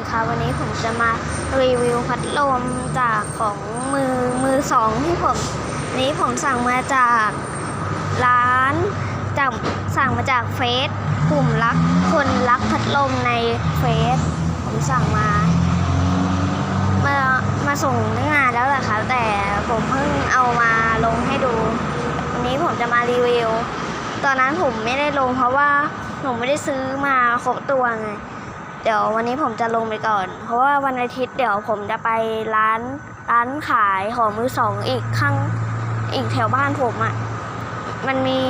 ดีครับวันนี้ผมจะมารีวิวพัดลมจากของมือมือสองที่ผมนี้ผมสั่งมาจากร้านจากสั่งมาจากเฟซกลุ่มรักคนรักพัดลมในเฟซผมสั่งมา มามาส่งตั้งนานแล้วแหละครับแต่ผมเพิ่งเอามาลงให้ดู วันนี้ผมจะมารีวิว ตอนนั้นผมไม่ได้ลงเพราะว่าผมไม่ได้ซื้อมาครบตัวไง เดี๋ยววันนี้ผมจะลงไปก่อน เพราะว่าวันอาทิตย์เดี๋ยวผมจะไปร้านร้านขายของมือสองอีกข้างอีกแถวบ้านผมอะ่ะ มันมี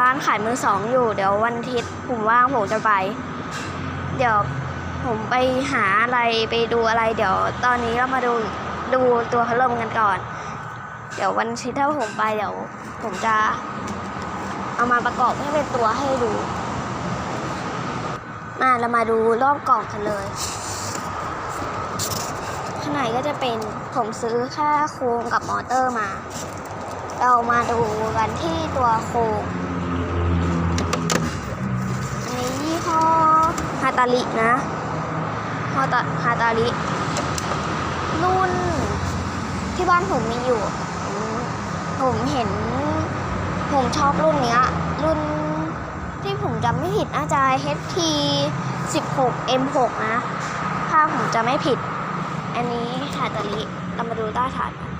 ร้านขายมือสองอยู่ เดี๋ยววันอาทิตย์ผมว่างผมจะไป เดี๋ยวผมไปหาอะไรไปดูอะไร เดี๋ยวตอนนี้เรามาดูดูตัวพัดลมกันก่อน เดี๋ยววันอาทิตย์ถ้าผมไปเดี๋ยว ผมจะเอามาประกอบให้เป็นตัวให้ดู มาเรามาดูรอบกล่องกันเลยข้างในก็จะเป็นผมซื้อค่โครงกับมอเตอร์มา เรามาดูกันที่ตัวโครงอันนี้ยี่ห้อฮาตาลินะฮาตาฮาตาลิรุ่นที่บ้านผมมีอยู่ ผมผมเห็น ผมชอบรุ่นเนี้ย รุ่น ที่ผมจำไม่ผิดน่าจะ HT 16 M6 นะ ถ้าผมจะไม่ผิด อันนี้ฮาตาลิเรามาดูใต้ฐานกัน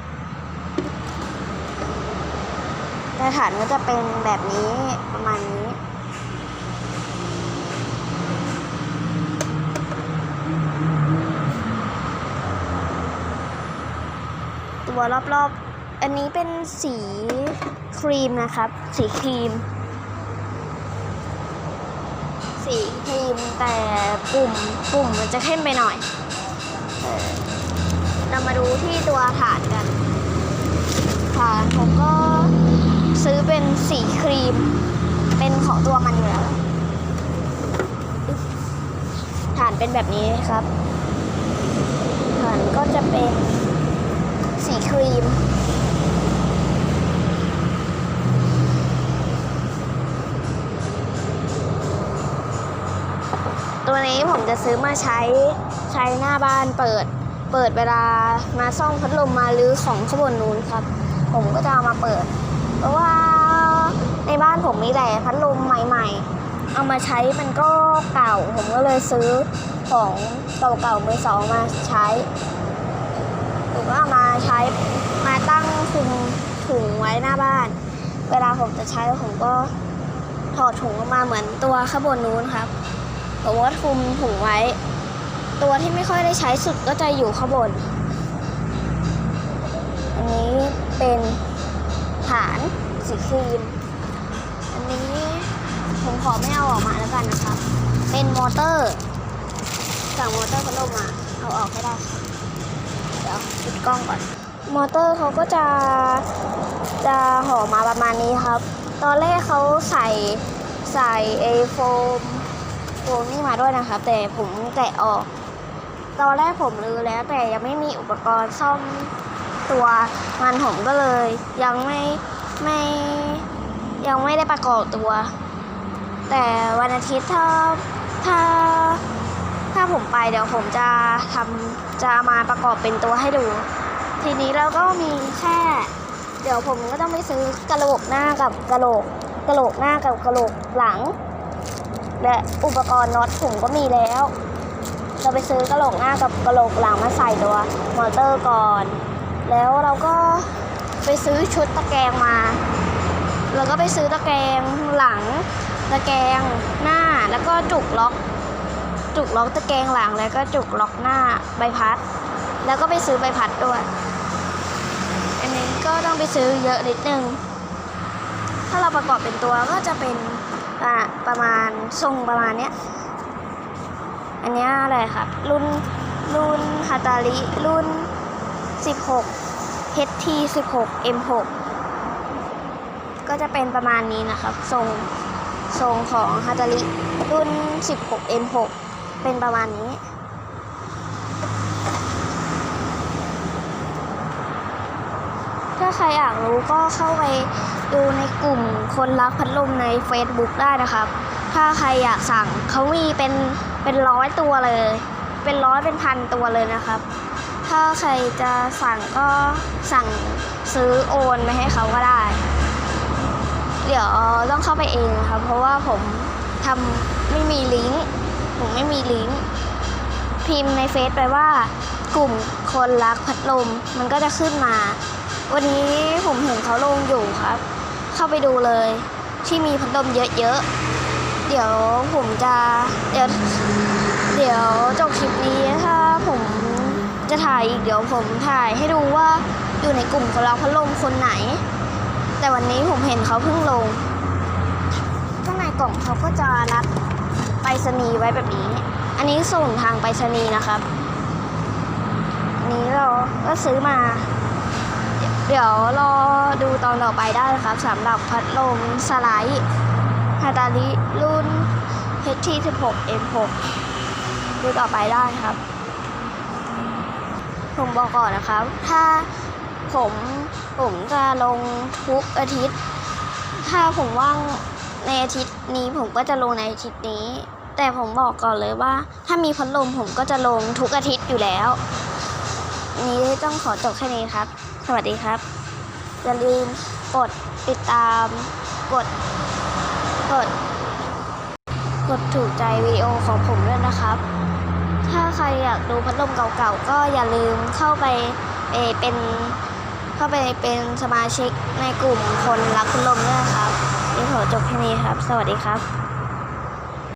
ใต้ฐานก็จะเป็นแบบนี้ประมาณนี้ตัวรอบๆ อันนี้เป็นสีครีมนะครับ สีครีม สีครีมแต่ปุ่มปุ่มมันจะเข้มไปหน่อยเออเรามาดูที่ตัวฐานกันฐานผมก็ซื้อเป็นสีครีม เป็นของตัวมันอยู่แล้วอึ๊บฐานเป็นแบบนี้ครับฐานก็จะเป็น ผมจะซื้อมาใช้ใช้หน้าบ้านเปิด เปิดเวลามาซ่อมพัดลมมาหรือของขางบวนนู้นครับ ผมก็จะเอามาเปิด เพราะว่าในบ้านผมมีแต่พัดลมใหม่ ๆ เอามาใช้มันก็เก่า ผมก็เลยซื้อของเก่าๆมือสองมาใช้ผมก็เอามาใช้มาตั้งคุมถุงไว้หน้าบ้าน เวลาผมจะใช้ผมก็ถอดถุงออกมาเหมือนตัวข้างบนนู้นครับ ผมก็คุมถุงไว้ ตัวที่ไม่ค่อยได้ใช้สุดก็จะอยู่ข้างบน อันนี้เป็นฐานสีครีม อันนี้ผมขอไม่เอาออกมาแล้วกันนะครับเป็นมอเตอร์สั่งมอเตอร์พัดลมมา เอาออกให้ได้ เดี๋ยวปิดกล้องก่อน มอเตอร์เขาก็จะจะห่อมาประมาณนี้ครับ ตอนแรกเขาใส่ใส่ไอโฟม โฟมนี่มาด้วยนะครับ แต่ผมแกะออก ตอนแรกผมรื้อแล้วแต่ยังไม่มีอุปกรณ์ซ่อมตัวมันผมก็เลย ยังไม่ไม่ยังไม่ได้ประกอบตัว แต่วันอาทิตย์ถ้าถ้าถ้าผมไปเดี๋ยวผมจะทำจะมาประกอบเป็นตัวให้ดู ทีนี้เราก็มีแค่ เดี๋ยวผมก็ต้องไปซื้อกระโหลกหน้ากับกระโหลกกระโหลกหน้ากับกระโหลกหลัง และอุปกรณ์น็อตผมก็มีแล้ว เราไปซื้อกระโหลกหน้ากับกระโหลกหลังมาใส่ตัวมอเตอร์ก่อน แล้วเราก็ไปซื้อชุดตะแกรงมา แล้วก็ไปซื้อตะแกรงหลัง ตะแกรงหน้าแล้วก็จุกล็อก จุกล็อกตะแกรงหลังแล้วก็จุกล็อกหน้าใบพัด แล้วก็ไปซื้อใบพัดด้วย อันนี้ก็ต้องไปซื้อเยอะนิดนึง ถ้าเราประกอบเป็นตัวก็จะเป็น ประมาณทรงประมาณเนี้ย อันเนี้ยอะไรครับ รุ่นรุ่นฮาตาริรุ่น 16 HT 16 M6 ก็จะเป็นประมาณนี้นะครับทรงทรงของฮาตาริรุ่น 16 M6 เป็นประมาณนี้ ถ้า ใครอยากรู้ก็เข้าไปดูในกลุ่มคนรักพัดลมใน Facebook ได้นะครับ ถ้าใครอยากสั่งเขามีเป็นเป็นร้อยตัวเลย เป็นร้อยเป็นพันตัวเลยนะครับ ถ้าใครจะสั่งก็สั่งซื้อโอนไปให้เขาก็ได้ เดี๋ยวต้องเข้าไปเองนะครับ เพราะว่าผมทำไม่มีลิงก์ผมไม่มีลิงก์พิมพ์ในเฟซไปว่ากลุ่มคนรักพัดลมมันก็จะขึ้นมา วันนี้ผมเห็นเขาลงอยู่ครับ เข้าไปดูเลยที่มีพัดลมเยอะๆ เดี๋ยวผมจะเดี๋ยวเดี๋ยวจบคลิปนี้ถ้าผมจะถ่ายอีกเดี๋ยวผมถ่ายให้ดูว่าอยู่ในกลุ่มคนรักพัดลมคนไหน แต่วันนี้ผมเห็นเขาเพิ่งลง ข้างในกล่องเขาก็จะรัดไปรษณีย์ไว้แบบนี้ อันนี้ส่งทางไปรษณีย์นะครับ อันนี้เราก็ซื้อมา เดี๋ยวรอดูตอนต่อไปได้นะครับสำหรับพัดลมสไลด์ฮาตาลิรุ่น HT16M6 ดูต่อไปได้ครับผมบอกก่อนนะครับ ถ้าผมผมจะลงทุกอาทิตย์ ถ้าผมว่างในอาทิตย์นี้ผมก็จะลงในอาทิตย์นี้ แต่ผมบอกก่อนเลยว่า ถ้ามีพัดลมผมก็จะลงทุกอาทิตย์อยู่แล้ว นี้ต้องขอจบแค่นี้ครับ สวัสดีครับ อย่าลืมกดติดตาม กด กด กดถูกใจวิดีโอของผมด้วยนะครับ ถ้าใครอยากดูพัดลมเก่าๆ ก็อย่าลืมเข้าไปเป็นเข้าไปเป็นสมาชิกในกลุ่มคนรักพัดลมด้วยครับนี่ขอจบแค่นี้ครับ สวัสดีครับ